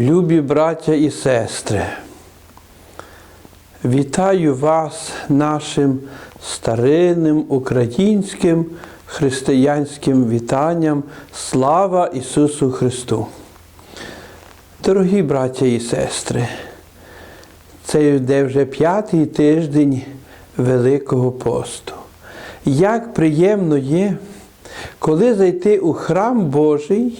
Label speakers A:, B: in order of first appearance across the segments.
A: Любі браття і сестри, вітаю вас нашим старинним українським християнським вітанням Слава Ісусу Христу! Дорогі браття і сестри, це йде вже п'ятий тиждень Великого посту. Як приємно є, коли зайти у храм Божий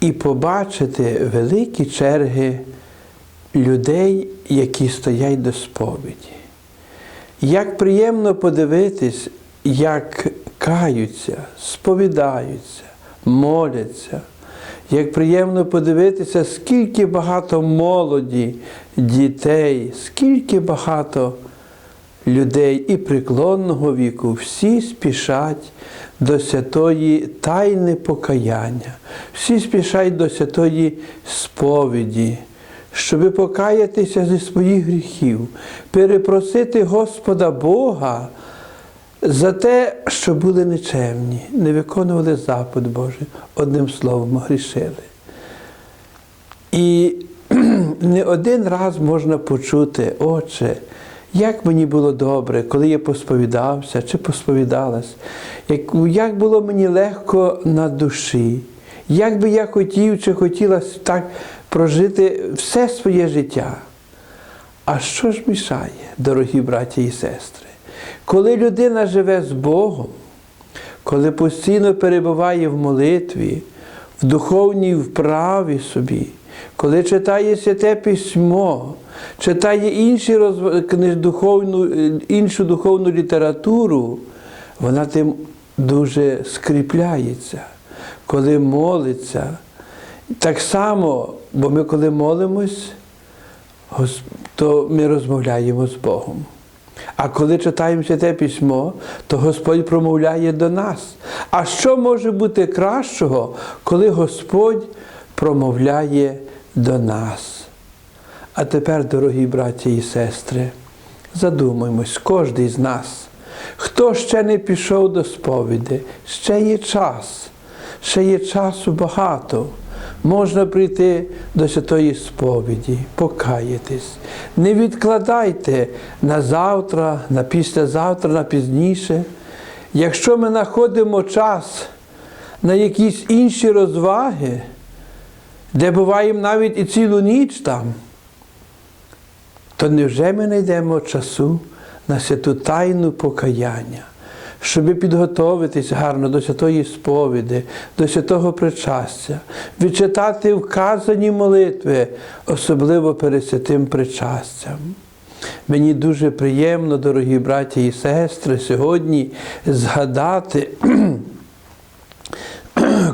A: і побачити великі черги людей, які стоять до сповіді. Як приємно подивитись, як каються, сповідаються, моляться. Як приємно подивитися, скільки багато молоді, дітей, скільки багато людей і преклонного віку, всі спішать до святої тайни покаяння, всі спішать до святої сповіді, щоби покаятися зі своїх гріхів, перепросити Господа Бога за те, що були нечемні, не виконували запит Божий, одним словом, грішили. І не один раз можна почути, Отче, як мені було добре, коли я посповідався чи посповідалась, як, було мені легко на душі, як би я хотів чи хотіла так прожити все своє життя. А що ж мішає, дорогі браті і сестри? Коли людина живе з Богом, коли постійно перебуває в молитві, в духовній вправі собі, коли читає святе письмо, читає інші розв... духовну, іншу духовну літературу, вона тим дуже скріпляється, коли молиться. Так само, бо ми коли молимось, то ми розмовляємо з Богом. А коли читаємо святе письмо, то Господь промовляє до нас. А що може бути кращого, коли Господь промовляє до нас? А тепер, дорогі браті і сестри, задумаймось, кожен з нас, хто ще не пішов до сповіді, ще є час, ще є часу багато. Можна прийти до святої сповіді, покаятись. Не відкладайте на завтра, на післязавтра, на пізніше. Якщо ми знаходимо час на якісь інші розваги, де буваємо навіть і цілу ніч там, то невже ми знайдемо часу на святу тайну покаяння, щоб підготуватись гарно до святої сповіді, до святого причастя, відчитати вказані молитви, особливо перед святим причастям. Мені дуже приємно, дорогі браті і сестри, сьогодні згадати,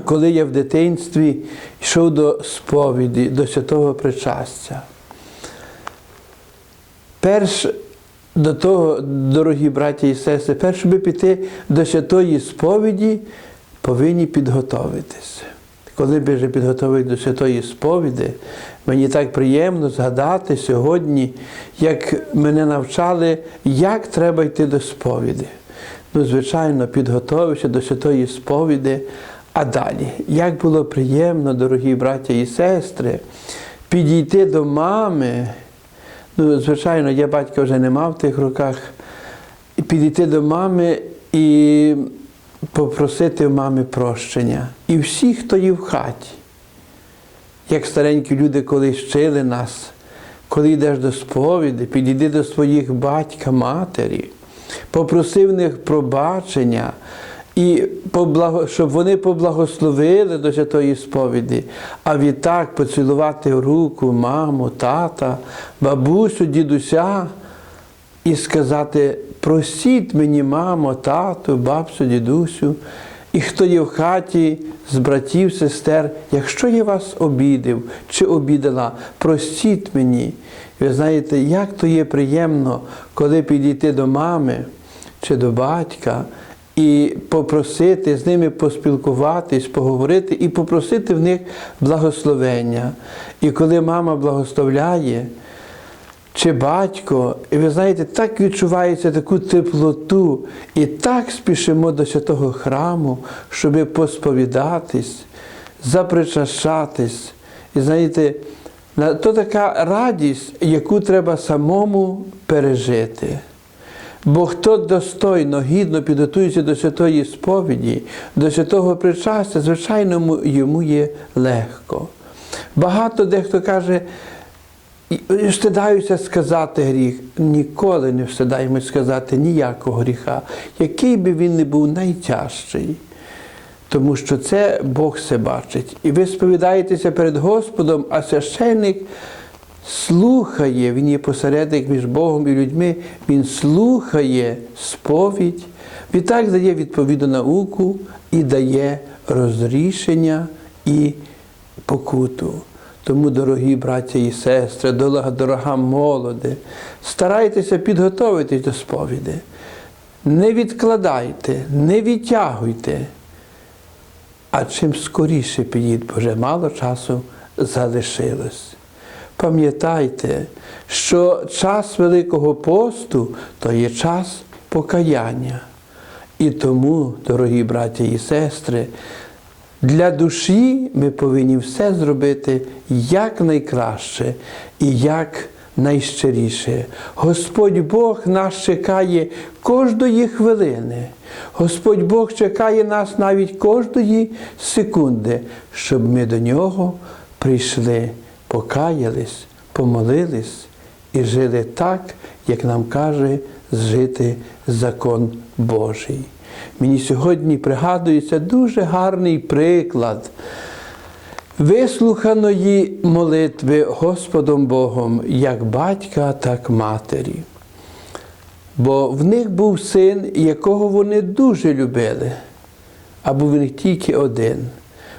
A: коли я в дитинстві йшов до сповіді, до святого причастя. Перш до того, дорогі браті і сестри, перш щоб піти до святої сповіді, повинні підготовитись. Коли би вже підготовити до святої сповіді, мені так приємно згадати сьогодні, як мене навчали, як треба йти до сповіді. Ну, звичайно, підготовився до святої сповіді, а далі, як було приємно, дорогі браті і сестри, підійти до мами. Ну, звичайно, я батька вже не мав в тих роках. І підійти до мами і попросити в мами прощення. І всі, хто є в хаті, як старенькі люди колись вчили нас, коли йдеш до сповіді, підійди до своїх батька, матері, попроси в них пробачення. І поблаго- щоб вони поблагословили до святої сповіді, а відтак поцілувати руку маму, тата, бабусю, дідуся і сказати: простіть мені, мамо, тату, бабцю, дідусю, і хто є в хаті з братів, сестер, якщо я вас обідив чи обідала, простіть мені. Ви знаєте, як то є приємно, коли підійти до мами чи до батька і попросити з ними поспілкуватись, поговорити і попросити в них благословення. І коли мама благословляє, чи батько, і ви знаєте, так відчувається таку теплоту, і так спішимо до святого храму, щоб посповідатись, запричащатись, І знаєте, то така радість, яку треба самому пережити. Бо хто достойно, гідно підготується до святої сповіді, до святого причастя, звичайно, йому є легко. Багато дехто каже, «І- і встидаюся сказати гріх. Ніколи не встидаємось сказати ніякого гріха, який би він не був найтяжчий. Тому що це Бог все бачить. І ви сповідаєтеся перед Господом, а священник слухає, він є посередник між Богом і людьми, він слухає сповідь, відтак дає відповідну науку і дає розрішення і покуту. Тому, дорогі браття і сестри, дорога, дорога молоде, старайтеся підготовитись до сповіді. Не відкладайте, не відтягуйте. А чим скоріше підіть, бо вже мало часу залишилось. Пам'ятайте, що час Великого посту то є час покаяння. І тому, дорогі браті і сестри, для душі ми повинні все зробити як найкраще і як найщиріше. Господь Бог нас чекає кожної хвилини. Господь Бог чекає нас навіть кожної секунди, щоб ми до нього прийшли, покаялись, помолились і жили так, як нам каже жити закон Божий. Мені сьогодні пригадується дуже гарний приклад вислуханої молитви Господом Богом як батька, так матері. Бо в них був син, якого вони дуже любили, а був в них тільки один.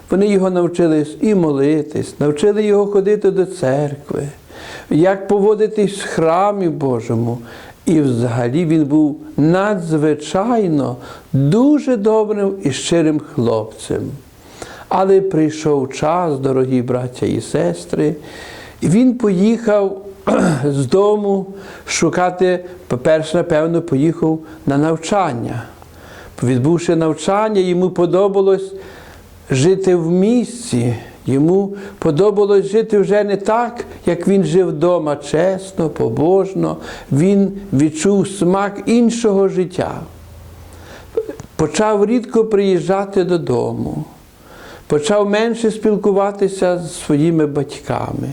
A: Вони його навчили і молитись, навчили його ходити до церкви, як поводитись в храмі Божому. І взагалі він був надзвичайно дуже добрим і щирим хлопцем. Але прийшов час, дорогі браття і сестри, і він поїхав з дому шукати, по-перше, напевно, поїхав на навчання. Відбувши навчання, йому подобалось жити в місті. Йому подобалось жити вже не так, як він жив вдома, чесно, побожно. Він відчув смак іншого життя. Почав рідко приїжджати додому, почав менше спілкуватися з своїми батьками.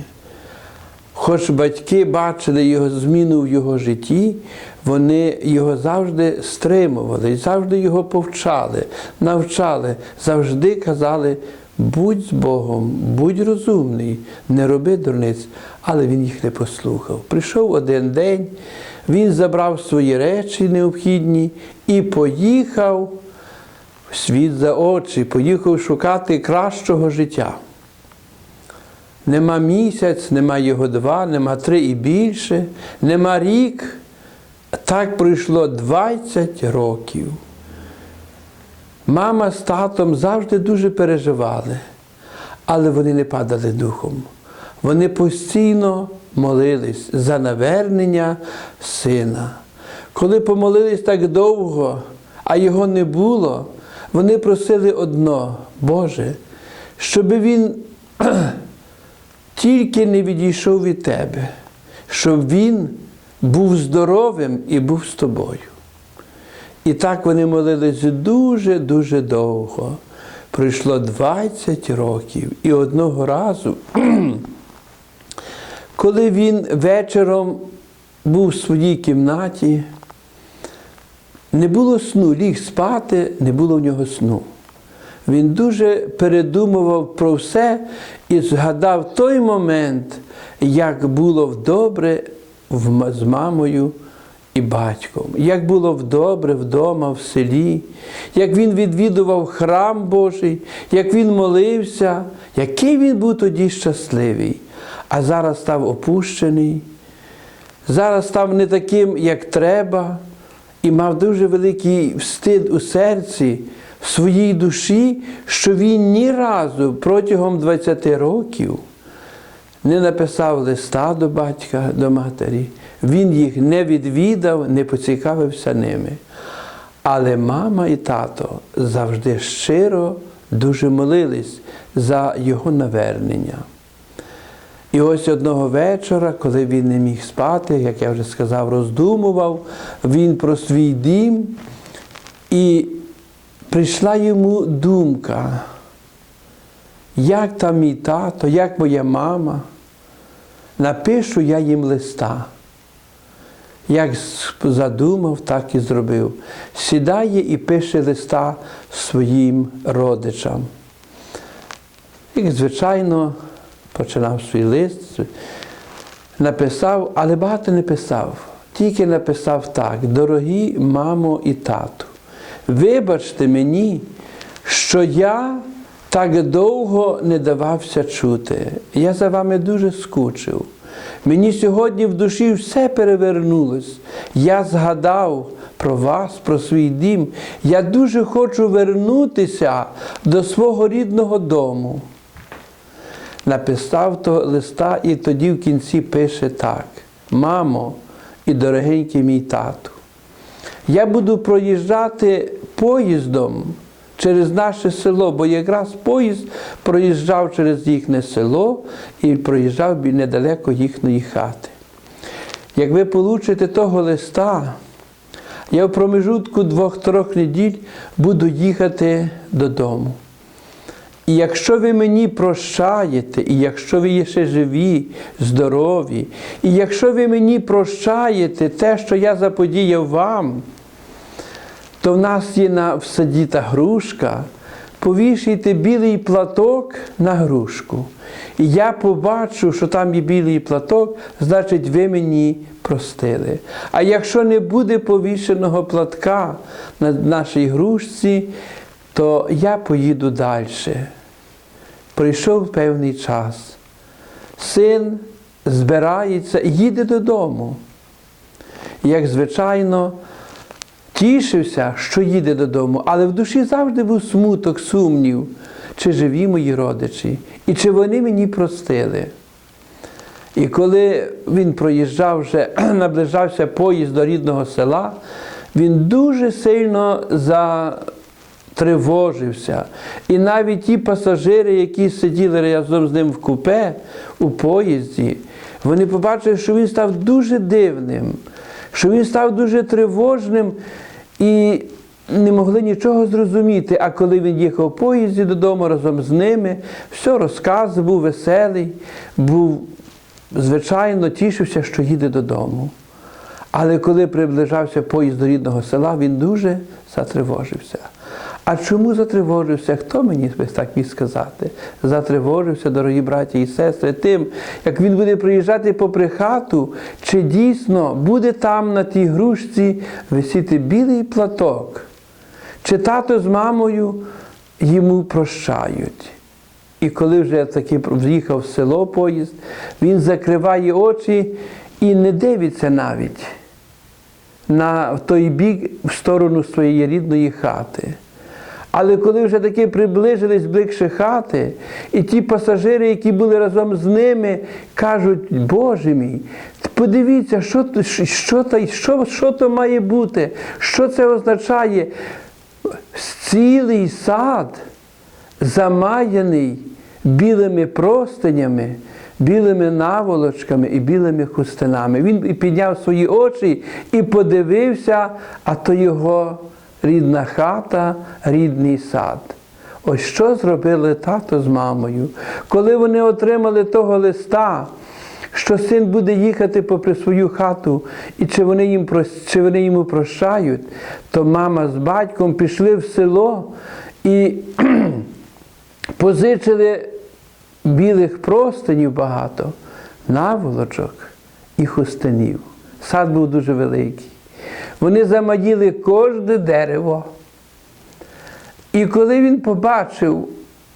A: Хоч батьки бачили його зміну в його житті, вони його завжди стримували, завжди його повчали, навчали, завжди казали, будь з Богом, будь розумний, не роби дурниць, але він їх не послухав. Прийшов один день, він забрав свої речі необхідні і поїхав в світ за очі, поїхав шукати кращого життя. Нема місяць, нема його два, нема три і більше, нема рік. Так пройшло 20 років. Мама з татом завжди дуже переживали, але вони не падали духом. Вони постійно молились за навернення сина. Коли помолились так довго, а його не було, вони просили одно, Боже, щоб він тільки не відійшов від тебе, щоб він був здоровим і був з тобою. І так вони молились дуже-дуже довго. Пройшло 20 років. І одного разу, коли він вечором був в своїй кімнаті, не було сну, ліг спати, не було в нього сну. Він дуже передумував про все і згадав той момент, як було добре з мамою і батьком, як було добре вдома, в селі, як він відвідував храм Божий, як він молився, який він був тоді щасливий, а зараз став опущений, зараз став не таким, як треба, і мав дуже великий встид у серці, в своїй душі, що він ні разу протягом 20 років не написав листа до батька, до матері, він їх не відвідав, не поцікавився ними. Але мама і тато завжди щиро дуже молились за його навернення. І ось одного вечора, коли він не міг спати, як я вже сказав, роздумував він про свій дім, і прийшла йому думка, як там мій тато, як моя мама, напишу я їм листа. Як задумав, так і зробив. Сідає і пише листа своїм родичам. І, звичайно, починав свій лист, написав, але багато не писав. Тільки написав так: дорогі мамо і тату, вибачте мені, що я так довго не давався чути. Я за вами дуже скучив. Мені сьогодні в душі все перевернулось. Я згадав про вас, про свій дім. Я дуже хочу вернутися до свого рідного дому. Написав того листа і тоді в кінці пише так: Мамо і дорогенький мій тату, я буду проїжджати поїздом через наше село, бо якраз поїзд проїжджав через їхнє село і проїжджав недалеко їхньої хати. Як ви получите того листа, я в промежутку двох-трьох неділь буду їхати додому. І якщо ви мені прощаєте, і якщо ви є ще живі, здорові, і якщо ви мені прощаєте те, що я заподіяв вам, то в нас є на в та грушка, повішайте білий платок на грушку. І я побачу, що там є білий платок, значить, ви мені простили. А якщо не буде повішеного платка на нашій грушці, то я поїду далі. Прийшов певний час. Син збирається їде додому. Як звичайно, тішився, що їде додому, але в душі завжди був смуток, сумнів, чи живі мої родичі, і чи вони мені простили. І коли він проїжджав вже, наближався поїзд до рідного села, він дуже сильно затривожився. І навіть ті пасажири, які сиділи разом з ним в купе у поїзді, вони побачили, що він став дуже дивним, що він став дуже тривожним і не могли нічого зрозуміти. А коли він їхав в поїзді додому разом з ними, все, розказ був веселий, був, звичайно, тішився, що їде додому. Але коли приближався поїзд до рідного села, він дуже затривожився. А чому затривожився? Хто мені так міг сказати? Затривожився, дорогі браті і сестри, тим, як він буде приїжджати попри хату, чи дійсно буде там на тій грушці висіти білий платок, чи тато з мамою йому прощають. І коли вже таки в'їхав в село поїзд, він закриває очі і не дивиться навіть на той бік в сторону своєї рідної хати. Але коли вже таки приближились ближче хати, і ті пасажири, які були разом з ними, кажуть, Боже мій, подивіться, що, що, що, що, то має бути, що це означає? Цілий сад замаяний білими простинями, білими наволочками і білими хустинами. Він підняв свої очі і подивився, а то його рідна хата, рідний сад. Ось що зробили тато з мамою, коли вони отримали того листа, що син буде їхати попри свою хату, і чи вони, їм, чи вони йому прощають, то мама з батьком пішли в село і позичили білих простинів багато, наволочок і хустинів. Сад був дуже великий. Вони замаділи кожне дерево. І коли він побачив,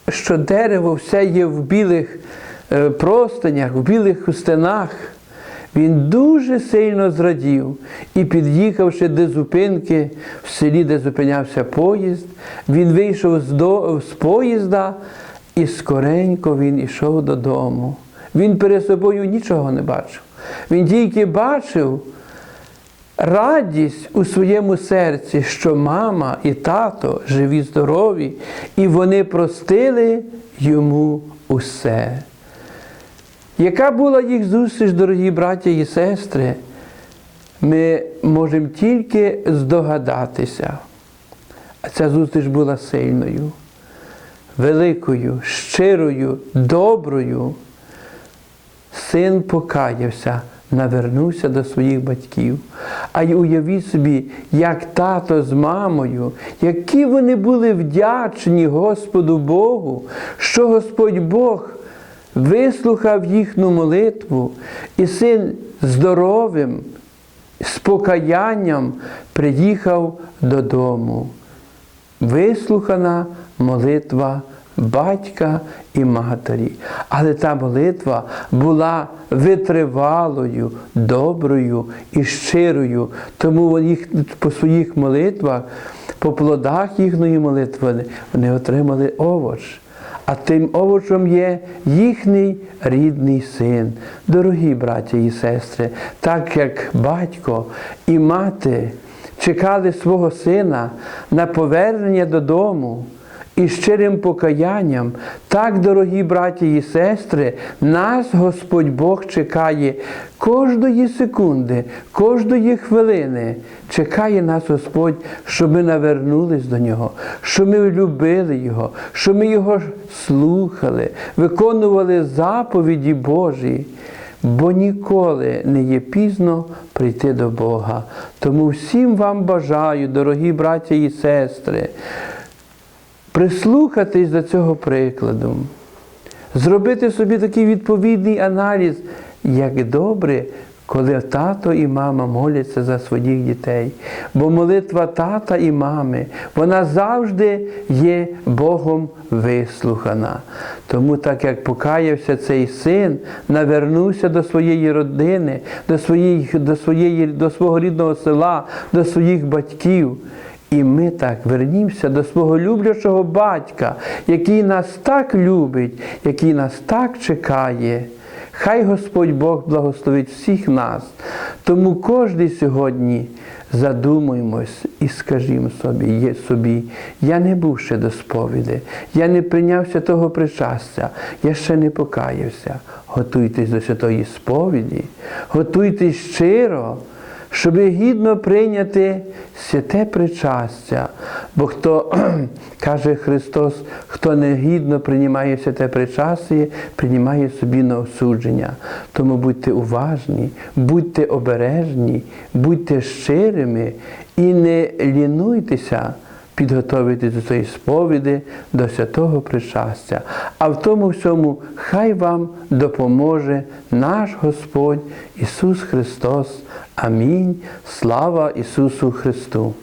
A: що дерево все є в білих е, простинях, в білих хустинах, він дуже сильно зрадів і, під'їхавши до зупинки в селі, де зупинявся поїзд, він вийшов з, до, з поїзда і скоренько він ішов додому. Він перед собою нічого не бачив. Він тільки бачив радість у своєму серці, що мама і тато живі, здорові, і вони простили йому усе. Яка була їх зустріч, дорогі браття і сестри, ми можемо тільки здогадатися. А ця зустріч була сильною, великою, щирою, доброю. Син покаявся, навернувся до своїх батьків. А й уявіть собі, як тато з мамою, які вони були вдячні Господу Богу, що Господь Бог вислухав їхню молитву, і син здоровим, з покаянням приїхав додому. Вислухана молитва батька і матері. Але та молитва була витривалою, доброю і щирою. Тому вони по своїх молитвах, по плодах їхньої молитви, вони отримали овоч. А тим овочем є їхній рідний син. Дорогі браті і сестри, так як батько і мати чекали свого сина на повернення додому і щирим покаянням, так, дорогі браті і сестри, нас Господь Бог чекає кожної секунди, кожної хвилини. Чекає нас Господь, щоб ми навернулись до Нього, щоб ми любили Його, щоб ми Його слухали, виконували заповіді Божі. Бо ніколи не є пізно прийти до Бога. Тому всім вам бажаю, дорогі браття і сестри, прислухатись до цього прикладу, зробити собі такий відповідний аналіз, як добре, коли тато і мама моляться за своїх дітей. Бо молитва тата і мами, вона завжди є Богом вислухана. Тому, так як покаявся цей син, навернувся до своєї родини, до, своєї, до, своєї, до свого рідного села, до своїх батьків. І ми так вернімося до свого люблячого батька, який нас так любить, який нас так чекає. Хай Господь Бог благословить всіх нас. Тому кожен сьогодні задумуємось і скажімо собі, собі, я не був ще до сповіді, я не прийнявся того причастя, я ще не покаявся. Готуйтесь до святої сповіді, готуйтесь щиро щоб гідно прийняти святе причастя. Бо хто каже Христос, хто не гідно приймає святе причастя, приймає собі на осудження. Тому будьте уважні, будьте обережні, будьте щирими і не лінуйтеся. Підготовити до цієї сповіди, до святого причастя. А в тому всьому хай вам допоможе наш Господь Ісус Христос. Амінь. Слава Ісусу Христу!